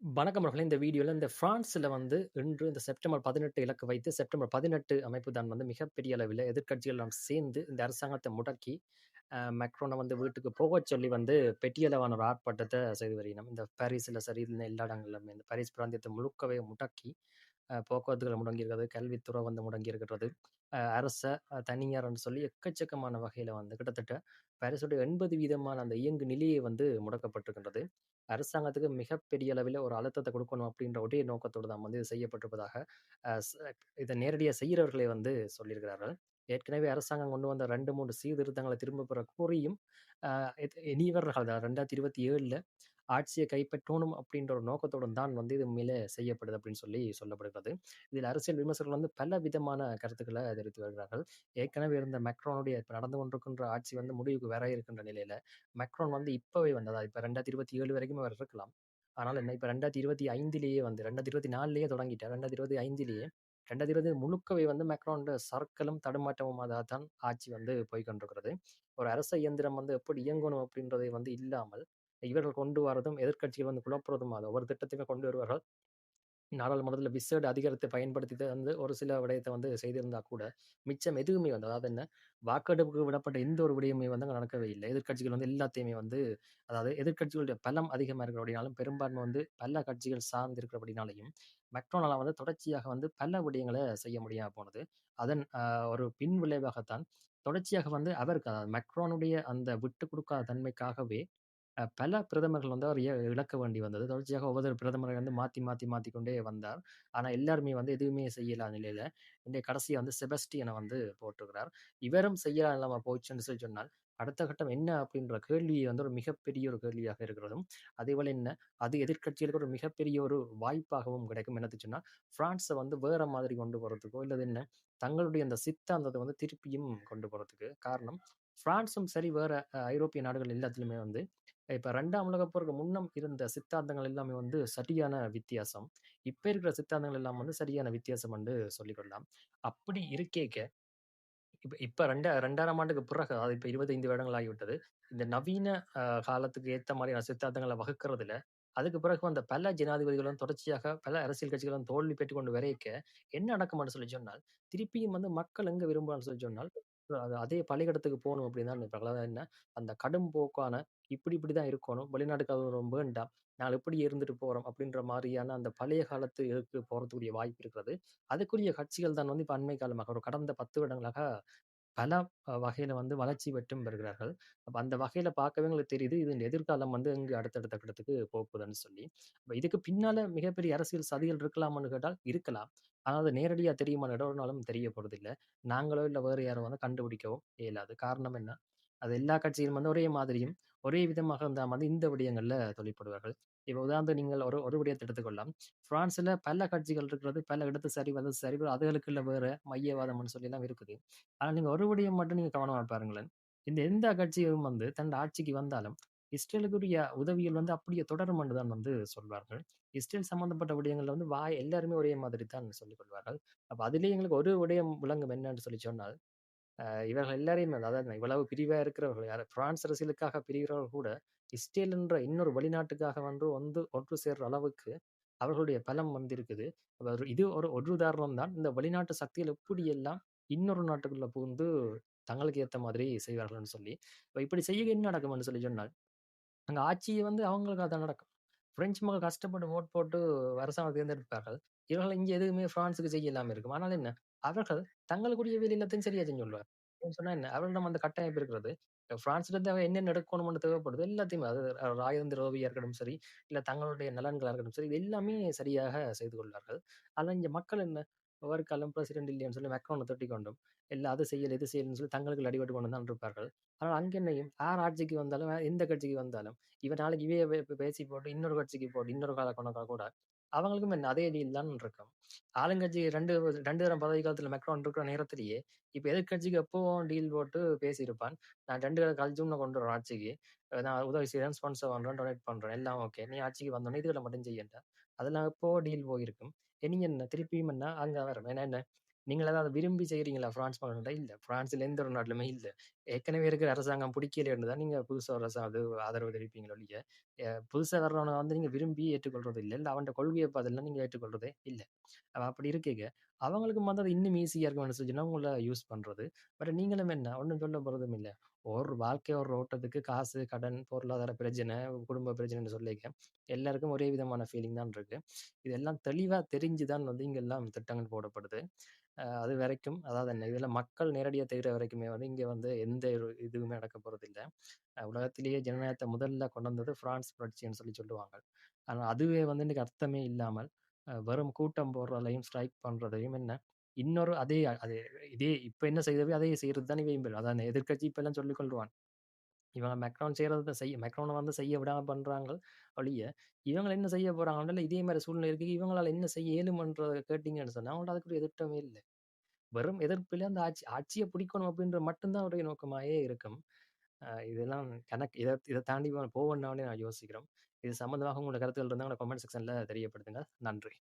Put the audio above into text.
வணக்கம் அவர்களே. இந்த வீடியோவில் இந்த ஃப்ரான்ஸில் வந்து இன்று இந்த செப்டம்பர் 18 இலக்கு வைத்து செப்டம்பர் 18 அமைப்பு தான் வந்து மிகப்பெரிய அளவில எதிர்க்கட்சிகள் சேர்ந்து இந்த அரசாங்கத்தை முடக்கி, மெக்ரோனை வந்து வீட்டுக்கு போக சொல்லி வந்து பெட்டியளவான ஒரு ஆர்ப்பாட்டத்தை செய்து வருகிறோம் இந்த பாரிஸில் சரி, இந்த எல்லா இடங்களிலுமே இந்த பாரிஸ் பிராந்தியத்தை முழுக்கவே முடக்கி, போக்குவரத்துகள் முடங்கியிருக்கிறது, கல்வித்துறை வந்து முடங்கியிருக்கிறது. அரசை அரச, அ சொல்லி எக்கச்சக்கமான வகையில் வந்து கிட்டத்தட்ட பாரிஸுடைய 80 வீதமான அந்த இயங்கு நிலையை வந்து முடக்கப்பட்டிருக்கின்றது. அரசாங்கத்துக்கு மிகப்பெரிய அளவில் ஒரு அழுத்தத்தை கொடுக்கணும் அப்படின்ற ஒரே நோக்கத்தோடு தான் வந்து இது செய்யப்பட்டிருப்பதாக, இதை நேரடியாக செய்கிறவர்களை வந்து சொல்லியிருக்கிறார்கள். ஏற்கனவே அரசாங்கம் கொண்டு வந்த ரெண்டு மூன்று சீர்திருத்தங்களை திரும்ப பெற கோரியும், இனிவர்கள் தான் ரெண்டாயிரத்தி இருபத்தி ஏழில் ஆட்சியை கைப்பற்றணும் அப்படின்ற ஒரு நோக்கத்துடன் தான் வந்து இது உண்மையிலே செய்யப்படுது அப்படின்னு சொல்லி சொல்லப்படுகிறது. இதில் அரசியல் விமர்சகர்கள் வந்து பல விதமான கருத்துக்களை தெரிவித்து வருகிறார்கள். ஏற்கனவே இருந்த மெக்ரோனுடைய இப்போ நடந்து கொண்டிருக்கின்ற ஆட்சி வந்து முடிவுக்கு வர இருக்கின்ற நிலையில, மெக்ரோன் வந்து இப்பவே வந்து அதாவது இப்ப 2027 வரைக்கும் அவர் இருக்கலாம். ஆனால் என்ன இப்போ ரெண்டாயிரத்தி இருபத்தி ஐந்துலேயே வந்து 2024லேயே தொடங்கிட்டார். 2025லேயே 2020 முழுக்கவே வந்து மேக்ரோண்ட சர்க்கலும் தடுமாற்றமுமாக தான் ஆட்சி வந்து போய்கொண்டிருக்கிறது ஒரு அரச இயந்திரம் வந்து எப்படி இயங்கணும் அப்படின்றதை வந்து இல்லாமல், இவர்கள் கொண்டு வரதும், எதிர்க்கட்சிகள் வந்து குழப்புறதும் ஒவ்வொரு திட்டத்தையுமே கொண்டு வருவார்கள். நாடாளுமன்றத்தில் விசேட அதிகாரத்தை பயன்படுத்தி வந்து ஒரு சில விடயத்தை வந்து செய்திருந்தா கூட, மிச்சம் எதுவுமே வந்து அதாவது என்ன, வாக்கெடுப்புக்கு விடப்பட்ட எந்த ஒரு விடயமே வந்து அங்கே நடக்கவே இல்லை எதிர்க்கட்சிகள் வந்து எல்லாத்தையுமே வந்து அதாவது எதிர்க்கட்சிகளுடைய பலம் அதிகமாக இருக்கிறபடினாலும், பெரும்பான்மை வந்து பல கட்சிகள் சார்ந்து இருக்கிறபடினாலையும் மேக்ரோனால வந்து தொடர்ச்சியாக வந்து பல விடயங்களை செய்ய முடியாமல் போனது. அதன் ஒரு பின் விளைவாகத்தான் தொடர்ச்சியாக வந்து அவருக்கு அதாவது மேக்ரோனுடைய அந்த விட்டு கொடுக்காத தன்மைக்காகவே, பல பிரதமர்கள் வந்து அவர் இ இழக்க வேண்டி வந்தது. தொடர்ச்சியாக ஒவ்வொரு பிரதமரை வந்து மாற்றி மாற்றி மாற்றி கொண்டே வந்தார். ஆனால் எல்லாருமே வந்து எதுவுமே செய்யலாத நிலையில, இன்றைய கடைசியா வந்து செபஸ்டியனை வந்து போட்டிருக்கிறார். இவரும் செய்யலாம் இல்லாமல் போச்சுன்னு சொல்லி சொன்னால், அடுத்த கட்டம் என்ன அப்படின்ற கேள்வி வந்து ஒரு மிகப்பெரிய ஒரு கேள்வியாக இருக்கிறதும், அதேபோல் என்ன, அது எதிர்க்கட்சிகளுக்கு ஒரு மிகப்பெரிய ஒரு வாய்ப்பாகவும் கிடைக்கும். என்னது சொன்னால் பிரான்ஸை வந்து வேற மாதிரி கொண்டு போகிறதுக்கோ இல்லது என்ன, தங்களுடைய அந்த சித்தாந்தத்தை வந்து திருப்பியும் கொண்டு போகிறதுக்கு காரணம், பிரான்ஸும் சரி, வேற ஐரோப்பிய நாடுகள் எல்லாத்திலுமே வந்து, இப்ப 2ஆம் உலகப் போருக்கு முன்னம் இருந்த சித்தாந்தங்கள் எல்லாமே வந்து சரியான வித்தியாசம். இப்ப இருக்கிற சித்தாந்தங்கள் எல்லாம் வந்து சரியான வித்தியாசம் என்று சொல்லிக் கொள்ளலாம். அப்படி இருக்கேக்க, இப்ப இப்ப 2 2000ஆம் ஆண்டுக்கு பிறகு, அது இப்ப 25 வருடங்கள் ஆகிவிட்டது. இந்த நவீன காலத்துக்கு ஏத்த மாதிரியான சித்தாந்தங்களை வகுக்கிறதுல, அதுக்கு பிறகு வந்த பல ஜனாதிபதிகளும் தொடர்ச்சியாக பல அரசியல் கட்சிகளும் தோல்வி பெற்றுக் கொண்டு வரைக்க, என்ன நடக்கும்னு சொல்லி சொன்னால், திருப்பியும் வந்து மக்கள் எங்க விரும்புறாங்கன்னு சொல்லி சொன்னால், அது அதே பழைய போகணும் போணும் அப்படின்னு தான் என்ன, அந்த கடும் போக்கான இப்படி இப்படி தான் இருக்கணும் வெளிநாட்டுக்கு வேண்டாம். நாங்கள் எப்படி இருந்துட்டு போறோம் அப்படின்ற மாதிரியான அந்த பழைய காலத்து இதுக்கு போறதுக்குரிய வாய்ப்பு இருக்கிறது. அதுக்குரிய கட்சிகள் தான் வந்து இப்போ அண்மை காலமாக ஒரு கடந்த 10 வருடங்களாக பல அ வகையில வந்து வளர்ச்சி பெற்றும் வருகிறார்கள். அப்ப அந்த வகையில பார்க்கவே எங்களுக்கு தெரியுது, இது எதிர்காலம் வந்து இங்கு அடுத்தடுத்த கட்டத்துக்கு போப்போதுன்னு சொல்லி. அப்ப இதுக்கு பின்னால மிகப்பெரிய அரசியல் சதிகள் இருக்கலாமான்னு கேட்டால் இருக்கலாம். ஆனா அது நேரடியா தெரியுமான்னு கேட்டா ஒரு நாளும் தெரிய போறதில்ல. நாங்களோ இல்ல வேறு யாரோ வந்து கண்டுபிடிக்கவும் இயலாது. காரணம் என்ன, அது எல்லா கட்சியிலும் வந்து ஒரே மாதிரியும், ஒரே விதமாக இருந்தால் வந்து இந்த விடயங்கள்ல தொழிற்படுவார்கள். இப்போ உதாரணத்துக்கு நீங்கள் ஒரு ஒரு விடயத்தை எடுத்துக்கொள்ளலாம். பிரான்ஸ்ல பல கட்சிகள் இருக்கிறது, பல இடத்து சரி, வந்து சரி, அதுகளுக்குள்ள வேற மையவாதம்னு சொல்லி எல்லாம் இருக்குது. ஆனா நீங்க ஒரு விடயம் மட்டும் நீங்க கவனமா பாருங்களேன். இந்த எந்த கட்சியும் வந்து தன் ஆட்சிக்கு வந்தாலும், இஸ்ரேலுக்குரிய உதவிகள் வந்து அப்படியே தொடரும் என்று தான் வந்து சொல்வார்கள். இஸ்ரேல் சம்பந்தப்பட்ட விடயங்கள்ல வந்து வாய் எல்லாருமே ஒரே மாதிரி தான் சொல்லிக் கொள்வார்கள். அப்ப அதிலே எங்களுக்கு ஒரு விடயம் விளங்கும் என்னன்னு சொல்லி சொன்னால், இவர்கள் எல்லாரையும் அதாவது இவ்வளவு பிரிவாக இருக்கிறவர்கள் யார் பிரான்ஸ் அரசியலுக்காக பிரிகிறவர்கள் கூட, இஸ்ரேல் என்ற இன்னொரு வெளிநாட்டுக்காக வந்து வந்து ஒன்று சேர்ற அளவுக்கு அவர்களுடைய பலம் வந்து இருக்குது. இது ஒரு ஒரு உதாரணம் தான். இந்த வெளிநாட்டு சக்திகள் எப்படியெல்லாம் இன்னொரு நாட்டுக்குள்ள புகுந்து தங்களுக்கு ஏற்ற மாதிரி செய்வார்கள்னு சொல்லி. இப்போ இப்படி செய்ய என்ன நடக்கும்னு சொல்லி சொன்னால், அங்கே ஆட்சியை வந்து அவங்களுக்கு அதை நடக்கும். பிரெஞ்சு மக்கள் கஷ்டப்பட்டு ஓட் போட்டு அரசாங்கம் தேர்ந்தெடுப்பார்கள். இவர்கள் இங்கே எதுவுமே பிரான்ஸுக்கு செய்ய இல்லாமல் இருக்கும். ஆனால் என்ன, அவர்கள் தங்களுக்குரிய வேலை எல்லாத்தையும் சரியா செஞ்சு சொல்லுவார் சொன்னா என்ன, அவரிடம் அந்த கட்டமைப்பு இருக்கிறது. பிரான்ஸ்ல இருந்து அவ என்னென்ன எடுக்கணும்னு தேவைப்படுது எல்லாத்தையுமே அது ராஜதந்திர ரோவியா இருக்கட்டும் சரி, இல்ல தங்களுடைய நலன்களா இருக்கட்டும் சரி, இது எல்லாமே சரியாக செய்து கொள்வார்கள். ஆனா இங்க மக்கள் என்ன, ஒவ்வொரு காலம் பிரசிடென்ட் இல்லைன்னு சொல்லி மேக்ரோன ஒன்று கொண்டும், எல்லா அது செய்யல, இது செய்யலன்னு சொல்லி தங்களுக்கு அடிபட்டு கொண்டு தான் இருப்பார்கள். ஆனால் அங்க என்னையும் யார் ஆட்சிக்கு வந்தாலும், எந்த கட்சிக்கு வந்தாலும், இவன் நாளைக்கு இவைய பேசி போட்டு இன்னொரு கட்சிக்கு போட்டு இன்னொரு கால கொண்டா கூட, அவங்களுக்கும் என்ன அதே டீல் தான் இருக்கும். ஆளுங்கட்சி 2 2 தரம் பதவி காலத்துல மெக்ரான் இருக்கிற நேரத்திலேயே, இப்ப எதிர்க்கட்சிக்கு எப்பவும் டீல் போட்டு பேசியிருப்பான். நான் ரெண்டு காலம் கழிச்சும் கொண்டு வரேன் ஆட்சிக்கு. நான் உதவி செய்யறேன் ஸ்பான்சர் பண்றேன், டொனேட் பண்றேன். எல்லாம் ஓகே. நீ ஆட்சிக்கு வந்தோடனே இதுகள மட்டும் செய்யண்டா அதெல்லாம் எப்போ டீல் போயிருக்கும். இனி என்ன திருப்பியும் என்ன அங்க வரும். ஏன்னா என்ன, நீங்கள் அதை விரும்பி செய்கிறீங்களா ஃப்ரான்ஸ் மாநாட்ட? இல்லை பிரான்ஸ்ல எந்த ஒரு நாட்டிலுமே இல்லை. ஏற்கனவே இருக்கிற அரசாங்கம் பிடிக்கலைன்னு தான் நீங்கள் புதுசாக அரசாங்க அரசா அது ஆதரவு தெரிவிப்பீங்களோ இல்லையா? புதுசாக வர்றவனை வந்து நீங்கள் விரும்பி ஏற்றுக்கொள்றது இல்லை. இல்லை அவன்கிட்ட கொள்கையை பார்த்தெல்லாம் நீங்கள் ஏற்றுக்கொள்றதே இல்லை. அப்படி இருக்கீங்க. அவங்களுக்கு வந்து அது இன்னும் ஈஸியாக இருக்கும்னு சொன்னா உங்கள யூஸ் பண்ணுறது பட் நீங்களும் என்ன? ஒன்றும் சொல்ல போகிறதும் இல்லை. ஒரு வாழ்க்கை ஒரு ஓட்டத்துக்கு காசு, கடன், பொருளாதார பிரச்சனை, குடும்ப பிரச்சனைன்னு சொல்லிக்க, எல்லாருக்கும் ஒரே விதமான ஃபீலிங் தான் இருக்கு. இதெல்லாம் தெளிவா தெரிஞ்சு தான் வந்து இங்கெல்லாம் திட்டங்கள் போடப்படுது. அ அது வரைக்கும் அதாவது என்ன இதுல மக்கள் நேரடியா தெரியிற வரைக்குமே வந்து இங்க வந்து எந்த ஒரு இதுவுமே நடக்க போறதில்ல. அ உலகத்திலேயே ஜனநாயகத்த முதல்ல கொண்டு வந்தது பிரான்ஸ் புரட்சின்னு சொல்லி சொல்லுவாங்க. ஆனா அதுவே வந்து இன்னைக்கு அர்த்தமே இல்லாமல், அ வெறும் கூட்டம் போடுறதையும், ஸ்ட்ரைக் பண்றதையும் என்ன, இன்னொரு அதே அதே இதே இப்ப என்ன செய்தவே அதே செய்யறது தான் இவன் அதான் எதிர்க்கட்சி இப்பல்லாம் சொல்லிக் கொள்வான். இவங்க மெக்ரான் செய்யறத செய்ய மெக்ரோனை வந்து செய்ய விடாம பண்றாங்க ஒழிய, இவங்க என்ன செய்ய போறாங்கன்னு இதே மாதிரி சூழ்நிலை இருக்கு. இவங்களால என்ன செய்ய இயலுமன்றத கேட்டீங்கன்னு சொன்னா, அவங்கள்ட்ட அதுக்குரிய திட்டமே இல்லை வெறும் எதிர்ப்பிலே அந்த ஆட்சி ஆட்சியை பிடிக்கணும் அப்படின்ற மட்டும்தான் அவருடைய நோக்கமாயே இருக்கும். இதெல்லாம் கணக்கு இதை இதை தாண்டி போவேண்டாம்னு நான் யோசிக்கிறோம். இது சம்மந்தமாக உங்களோட கருத்துக்கள் இருந்தால் கமெண்ட் செக்ஷன்ல தெரியப்படுத்துங்க. நன்றி.